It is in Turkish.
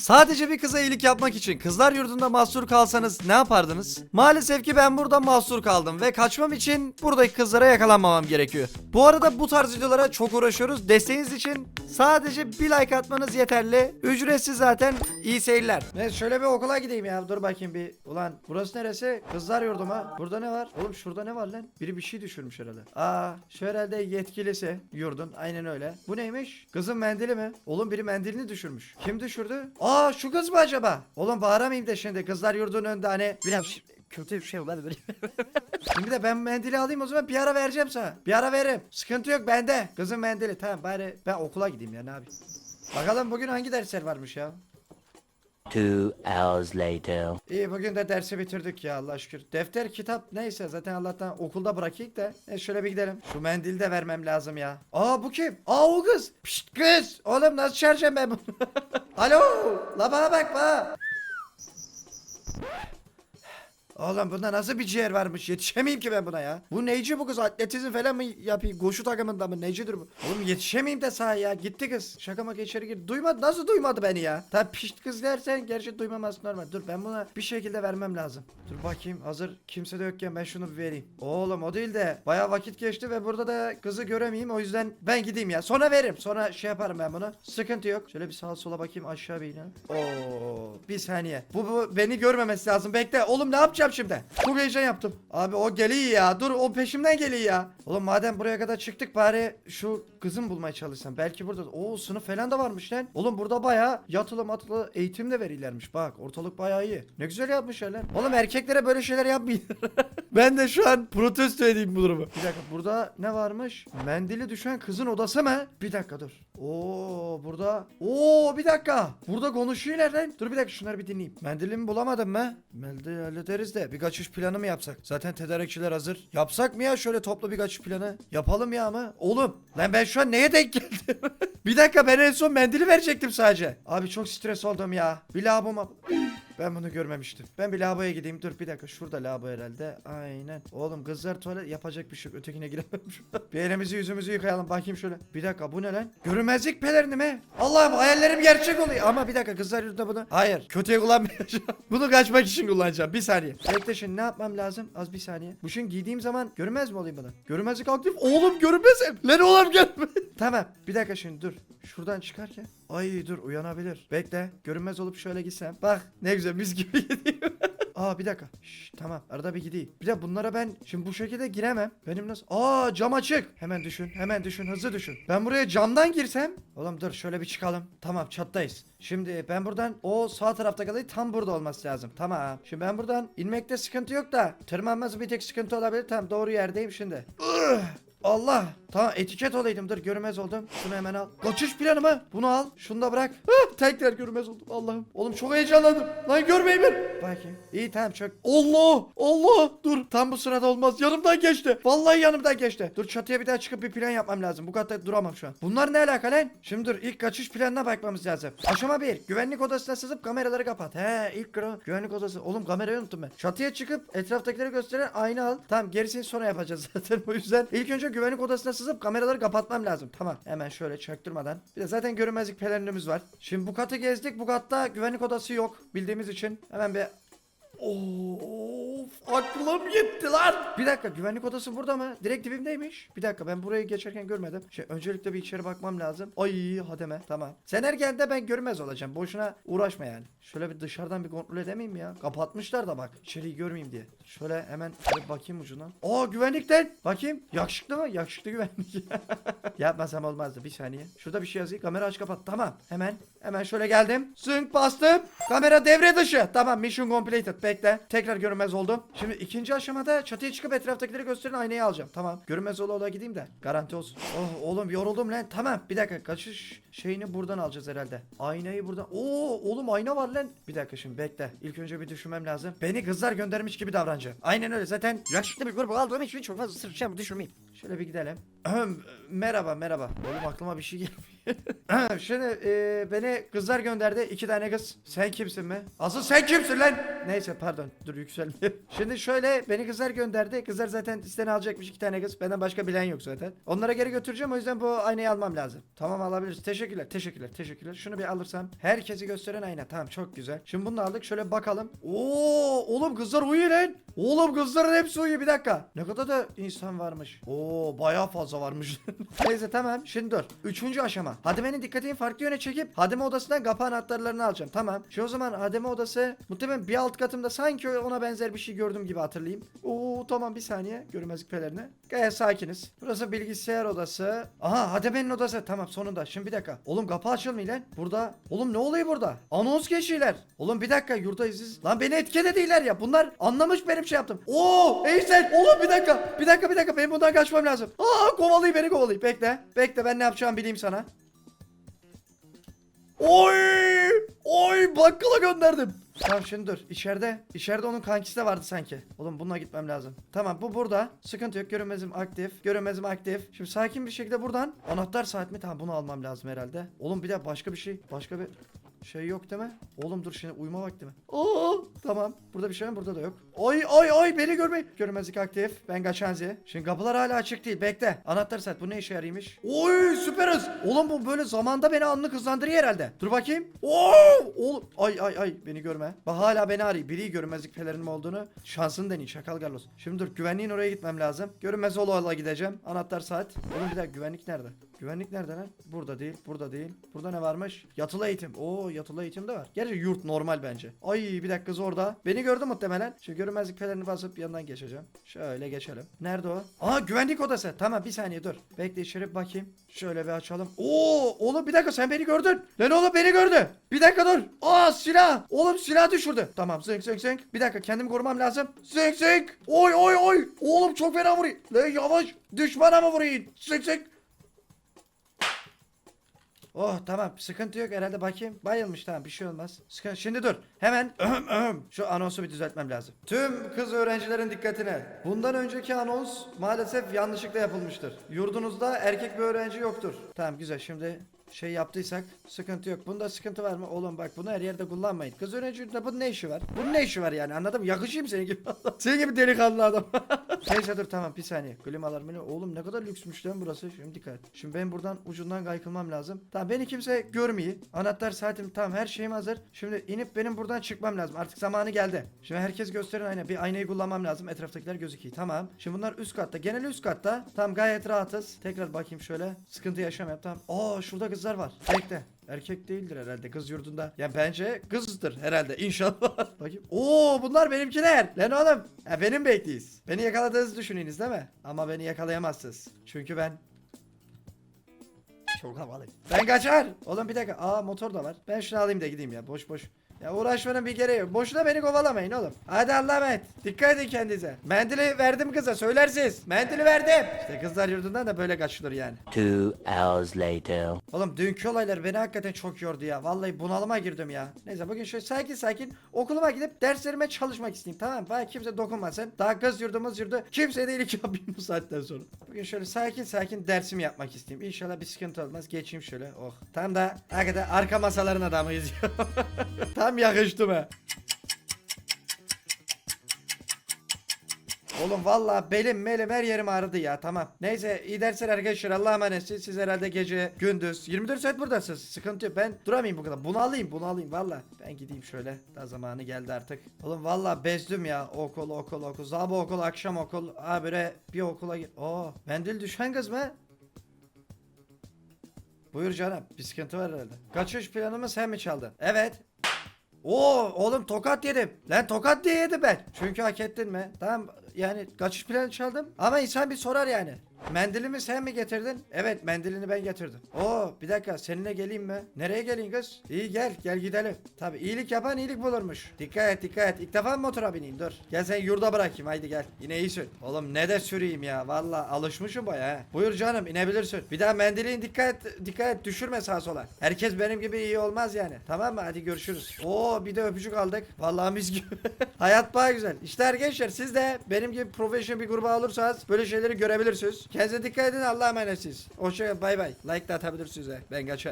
Sadece bir kıza iyilik yapmak için kızlar yurdunda mahsur kalsanız ne yapardınız? Maalesef ki ben burada mahsur kaldım ve kaçmam için buradaki kızlara yakalanmamam gerekiyor. Bu arada bu tarz videolara çok uğraşıyoruz. Desteğiniz için sadece bir like atmanız yeterli. Ücretsiz zaten. İyi seyirler. Evet şöyle bir okula gideyim ya. Dur bakayım bir. Ulan burası neresi? Kızlar yurdu mu? Burada ne var? Oğlum şurada ne var lan? Biri bir şey düşürmüş herhalde. Aa şu herhalde yetkilisi yurdun. Aynen öyle. Bu neymiş? Kızın mendili mi? Oğlum biri mendilini düşürmüş. Kim düşürdü? Aa şu kız mı acaba? Oğlum bağıramayayım da şimdi kızlar yurdunun önünde hani biraz ş- kötü bir şey olabilir. Şimdi de ben mendili alayım o zaman bir ara vereceğim sana. Bir ara veririm. Sıkıntı yok bende. Kızın mendili tamam bari ben okula gideyim ya ne yapayım. Bakalım bugün hangi dersler varmış ya. Two hours later. İyi bugün de dersi bitirdik ya Allah şükür. Defter, kitap neyse zaten Allah'tan okulda bırakayım da. E şöyle bir gidelim. Şu mendili de vermem lazım ya. Aa bu kim? Aa o kız. Pişt kız. Oğlum nasıl çağıracağım ben bunu? Alo. La bana bak bana. Oğlum bunda nasıl bir ciğer varmış yetişemeyeyim ki ben buna ya. Bu neyci bu kız atletizm falan mı yapayım koşu takımında mı neycidir bu? Oğlum yetişemeyeyim de sağa ya gitti kız. Şaka maka içeri gir. Duymadı nasıl duymadı beni ya? Tabi pişt kız dersen gerçi duymaması normal. Dur ben buna bir şekilde vermem lazım. Dur bakayım hazır kimse de yokken ben şunu bir vereyim. Oğlum o değil de baya vakit geçti ve burada da kızı göremeyeyim o yüzden ben gideyim ya. Sonra veririm sonra şey yaparım ben bunu. Sıkıntı yok. Şöyle bir sağa sola bakayım aşağı bir yine. Oo bir saniye. Bu, bu beni görmemesi lazım. Bekle. Oğlum ne yapacağım şimdi? Çok heyecan yaptım. Abi o geliyor ya. Dur o peşimden geliyor ya. Oğlum madem buraya kadar çıktık bari şu kızım bulmaya çalışsam. Belki burada. Oo sınıf falan da varmış lan. Oğlum burada baya yatılı matılı eğitim de verirlermiş. Bak ortalık baya iyi. Ne güzel yapmışlar lan. Oğlum erkeklere böyle şeyler yapmayın. ben de şu an protesto edeyim bu durumu. Bir dakika burada ne varmış? Mendili düşen kızın odası mı? Bir dakika dur. Oo burada. Oo bir dakika. Burada konuşuyorlar lan. Dur bir dakika şunları bir dinleyeyim. Mendilimi bulamadım mı? Mendili hallederiz de bir kaçış planı mı yapsak? Zaten tedarikçiler hazır. Yapsak mı ya şöyle toplu bir kaçış planı? Yapalım ya mı? Oğlum lan ben şu an neye denk geldim? bir dakika ben en son mendili verecektim sadece. Abi çok stres oldum ya. Bir lavaboma... Ben bunu görmemiştim. Ben bir lavaboya gideyim. Dur bir dakika. Şurada lavabo herhalde. Aynen. Oğlum kızlar tuvalet yapacak bir şey yok. Ötekine giremem şu. Bir elimizi yüzümüzü yıkayalım. Bakayım şöyle. Bir dakika bu ne lan? Görünmezlik pelerini mi? Allah'ım hayallerim gerçek oluyor. Ama bir dakika kızlar yurtta bunu. Hayır. Kötüye kullanmayacağım. bunu kaçmak için kullanacağım. Bir saniye. Bekle şimdi ne yapmam lazım? Az bir saniye. Bu şimdi giydiğim zaman görünmez mi olayım bana? Görünmezlik aktif. Oğlum görünmezim. Lan oğlum görünmez. tamam. Bir dakika şimdi dur. Şuradan çıkarken. Ay dur uyanabilir. Bekle. Görünmez olup şöyle gitsem. Bak ne güzel mis gibi gidiyor. Aa bir dakika. Şş, tamam arada bir gideyim. Bir de bunlara ben şimdi bu şekilde giremem. Benim nasıl? Aa cam açık. Hemen düşün. Hemen düşün. Hızlı düşün. Ben buraya camdan girsem. Oğlum dur şöyle bir çıkalım. Tamam çattayız. Şimdi ben buradan o sağ tarafta kalayım tam burada olması lazım. Tamam. Şimdi ben buradan inmekte sıkıntı yok da tırmanması bir tek sıkıntı olabilir. Tamam doğru yerdeyim şimdi. Allah. Tamam etiket olaydım. Dur görmez oldum. Şunu hemen al. Kaçış planı mı? Bunu al. Şunu da bırak. Tekrar görmez oldum. Allah'ım. Oğlum çok heyecanlandım. Lan görmeyin beni. Bakayım. İyi tamam çök. Allah. Allah. Dur. Tam bu sırada olmaz. Yanımdan geçti. Vallahi yanımdan geçti. Dur çatıya bir daha çıkıp bir plan yapmam lazım. Bu katta duramam şu an. Bunlar ne alaka lan? Şimdi dur ilk kaçış planına bakmamız lazım. Aşama 1. Güvenlik odasına sızıp kameraları kapat. He ilk gro- güvenlik odası. Oğlum kamerayı unuttum ben. Çatıya çıkıp etraftakileri gösteren ayna al. Tamam gerisini sonra yapacağız zaten o yüzden. İlk önce güvenlik odasına sızıp kameraları kapatmam lazım. Tamam. Hemen şöyle çaktırmadan. Bir de zaten görünmezlik pelerinimiz var. Şimdi bu katı gezdik. Bu katta güvenlik odası yok. Bildiğimiz için. Hemen bir Of aklım gitti lan. Bir dakika güvenlik odası burada mı? Direkt dibimdeymiş. Bir dakika ben burayı geçerken görmedim. Şey öncelikle bir içeri bakmam lazım. Ay hademe tamam. Sen ergende ben görmez olacağım. Boşuna uğraşma yani. Şöyle bir dışarıdan bir kontrol edemeyim ya. Kapatmışlar da bak. İçeriği görmeyeyim diye. Şöyle hemen bir bakayım ucundan. Aa güvenlikten. Bakayım. Yakışıklı mı? Yakışıklı güvenlik. Yapmasam olmazdı. Bir saniye. Şurada bir şey yazıyor. Kamera aç kapat. Tamam. Hemen. Hemen şöyle geldim. Zınk bastım. Kamera devre dışı. Tamam mission completed. Bekle. Tekrar görünmez oldum. Şimdi ikinci aşamada çatıya çıkıp etraftakileri gösteren aynayı alacağım. Tamam. Görünmez ola ola gideyim de. Garanti olsun. Oh oğlum yoruldum lan. Tamam. Bir dakika. Kaçış şeyini buradan alacağız herhalde. Aynayı buradan. Oo oğlum ayna var lan. Bir dakika şimdi bekle. İlk önce bir düşünmem lazım. Beni kızlar göndermiş gibi davranacağım. Aynen öyle. Zaten Yakışıklı bir grubu aldığım için çok fazla sırçacağımı düşünmeyin. Şöyle bir gidelim. Merhaba merhaba. Oğlum aklıma bir şey gelmiyor. Şimdi e, beni kızlar gönderdi. iki tane kız. Sen kimsin mi? Asıl sen kimsin lan? Neyse pardon. Dur yükselmiyor. Şimdi şöyle beni kızlar gönderdi. Kızlar zaten isteni alacakmış iki tane kız. Benden başka bilen yok zaten. Onlara geri götüreceğim. O yüzden bu aynayı almam lazım. Tamam alabiliriz. Teşekkürler. Teşekkürler. Teşekkürler. Şunu bir alırsam. Herkesi gösteren ayna. Tamam çok güzel. Şimdi bunu aldık. Şöyle bakalım. Oo oğlum kızlar uyuyor lan. Oğlum kızların hepsi uyuyor. Bir dakika. Ne kadar da insan varmış. Oo bayağı fazla varmış. Neyse tamam. Şimdi dur. Üçüncü aşama. Hadime'nin dikkatini farklı yöne çekip Hadime odasından kapı anahtarlarını alacağım. Tamam. Şimdi o zaman Hadime odası muhtemelen bir alt katımda sanki ona benzer bir şey gördüm gibi hatırlayayım. Oo tamam bir saniye. Görünmezlik pelerini. Gayet sakiniz. Burası bilgisayar odası. Aha Hadime'nin odası. Tamam sonunda. Şimdi bir dakika. Oğlum kapı açılmıyor lan. Burada. Oğlum ne oluyor burada? Anons geçiyorlar. Oğlum bir dakika yurdayız siz. Lan beni etkilediler ya. Bunlar anlamış benim şey yaptım. Oo Eysel. Oğlum bir dakika. Bir dakika bir dakika. Benim bundan kaçmam lazım. Aa kovalıyor beni kovalıyor. Bekle. Bekle ben ne yapacağımı bileyim sana. Oy! Oy bakkala gönderdim. Tamam şimdi dur. İçeride. İçeride onun kankisi de vardı sanki. Oğlum bununla gitmem lazım. Tamam bu burada. Sıkıntı yok. Görünmezim aktif. Görünmezim aktif. Şimdi sakin bir şekilde buradan. Anahtar saat mi? Tamam bunu almam lazım herhalde. Oğlum bir de başka bir şey. Başka bir şey yok değil mi? Oğlum dur şimdi uyuma vakti mi? Aa, tamam. Burada bir şey var? Burada da yok. Oy oy oy beni görmeyin. Görünmezlik aktif. Ben Gaçanzi. Şimdi kapılar hala açık değil. Bekle. Anahtar saat. Bu ne işe yaraymış? Oy süper hız. Oğlum bu böyle zamanda beni anlık hızlandırıyor herhalde. Dur bakayım. Oo! Oğlum ay ay ay beni görme. Bak hala beni arıyor. Biri görünmezlik pelerinim olduğunu. Şansını deneyin. Şakal Garlos. Şimdi dur güvenliğin oraya gitmem lazım. Görünmez ola ola gideceğim. Anahtar saat. Oğlum bir dakika güvenlik nerede? Güvenlik nerede lan? Burada değil, burada değil. Burada ne varmış? Yatılı eğitim. Oo, yatılı eğitim de var. Gerçi yurt normal bence. Ay bir dakika kız orada. Beni gördü muhtemelen. Şimdi görünmezlik pelerini basıp yanından geçeceğim. Şöyle geçelim. Nerede o? Aa güvenlik odası. Tamam bir saniye dur. Bekle içeri bakayım. Şöyle bir açalım. Oo oğlum bir dakika sen beni gördün. Lan oğlum beni gördü. Bir dakika dur. Aa silah. Oğlum silah düşürdü. Tamam zınk zınk zınk. Bir dakika kendimi korumam lazım. Zınk zınk. Oy oy oy. Oğlum çok fena vuruyor. Lan yavaş. Düşmana mı vurayım? Zınk zınk. Oh tamam sıkıntı yok herhalde bakayım. Bayılmış tamam bir şey olmaz. Sıkıntı. Şimdi dur hemen öhüm, öhüm. şu anonsu bir düzeltmem lazım. Tüm kız öğrencilerin dikkatine. Bundan önceki anons maalesef yanlışlıkla yapılmıştır. Yurdunuzda erkek bir öğrenci yoktur. Tamam güzel şimdi şey yaptıysak sıkıntı yok. Bunda sıkıntı var mı? Oğlum bak bunu her yerde kullanmayın. Kız öğrenci bunun ne işi var? Bunun ne işi var yani anladın mı? Yakışayım senin gibi. senin gibi delikanlı adam. Neyse dur tamam bir saniye. Klimalar mı? Oğlum ne kadar lüksmüş lan burası. Şimdi dikkat. Şimdi ben buradan ucundan kaykılmam lazım. Tamam beni kimse görmeyi. Anahtar saatim tamam her şeyim hazır. Şimdi inip benim buradan çıkmam lazım. Artık zamanı geldi. Şimdi herkes gösterin ayna. Bir aynayı kullanmam lazım. Etraftakiler gözüküyor. Tamam. Şimdi bunlar üst katta. Genel üst katta. Tamam gayet rahatız. Tekrar bakayım şöyle. Sıkıntı yaşamayalım. Tamam. Aa şurada kızlar var. Bekle. Erkek değildir herhalde kız yurdunda. Ya bence kızdır herhalde inşallah. Bakayım. Oo bunlar benimkiler. Lan oğlum. Ya benim bekliyiz. Beni yakaladığınızı düşünüyorsunuz değil mi? Ama beni yakalayamazsınız. Çünkü ben çok havalıyım. Ben kaçar. Oğlum bir dakika. Aa motor da var. Ben şunu alayım da gideyim ya. Boş boş. Ya uğraşmanın bir gereği yok. Boşuna beni kovalamayın oğlum. Hadi Allah'a emanet. Dikkat edin kendinize. Mendili verdim kıza söylersiniz. Mendili verdim. İşte kızlar yurdundan da böyle kaçılır yani. Two hours later. Oğlum dünkü olaylar beni hakikaten çok yordu ya. Vallahi bunalıma girdim ya. Neyse bugün şöyle sakin sakin okuluma gidip derslerime çalışmak isteyeyim tamam mı? Bana kimse dokunmasın. Daha kız yurdumuz yurdu. Kimse değil ki yapayım bu saatten sonra. Bugün şöyle sakin sakin dersimi yapmak isteyeyim. İnşallah bir sıkıntı olmaz. Geçeyim şöyle. Oh. Tam da hakikaten arka masaların adamıyız. Tam yakıştı be. Oğlum valla belim melim her yerim ağrıdı ya tamam. Neyse iyi dersler arkadaşlar Allah'a emanet siz, herhalde gece gündüz 24 saat buradasınız sıkıntı yok ben duramayayım bu kadar bunu alayım bunu alayım valla. Ben gideyim şöyle daha zamanı geldi artık. Oğlum valla bezdim ya okul okul okul sabah okul akşam okul böyle bir okula git. Oo mendil düşen kız mı? Buyur canım bir sıkıntı var herhalde. Kaçış planımı sen mi çaldın? Evet. Oo oğlum tokat yedim. Lan tokat diye yedim ben. Çünkü hak ettin mi? Tamam yani kaçış planı çaldım. Ama insan bir sorar yani. Mendilimi sen mi getirdin? Evet mendilini ben getirdim. Oo bir dakika seninle geleyim mi? Nereye geleyim kız? İyi gel gel gidelim. Tabi iyilik yapan iyilik bulurmuş. Dikkat et dikkat et. İlk defa mı motora bineyim dur. Gel sen yurda bırakayım haydi gel. Yine iyi sür. Oğlum ne de süreyim ya. Valla alışmışım baya he. Buyur canım inebilirsin. Bir daha mendilin dikkat et, dikkat et düşürme sağa sola. Herkes benim gibi iyi olmaz yani. Tamam mı? Hadi görüşürüz. Oo bir de öpücük aldık. Vallahi mis gibi. Hayat baya güzel. İşte arkadaşlar siz de benim gibi profesyonel bir gruba olursanız böyle şeyleri görebilirsiniz. Kendinize dikkat edin Allah'a emanetsiniz. Hoşçakalın bay bay. Like de atabilirsiniz. Ben kaçar.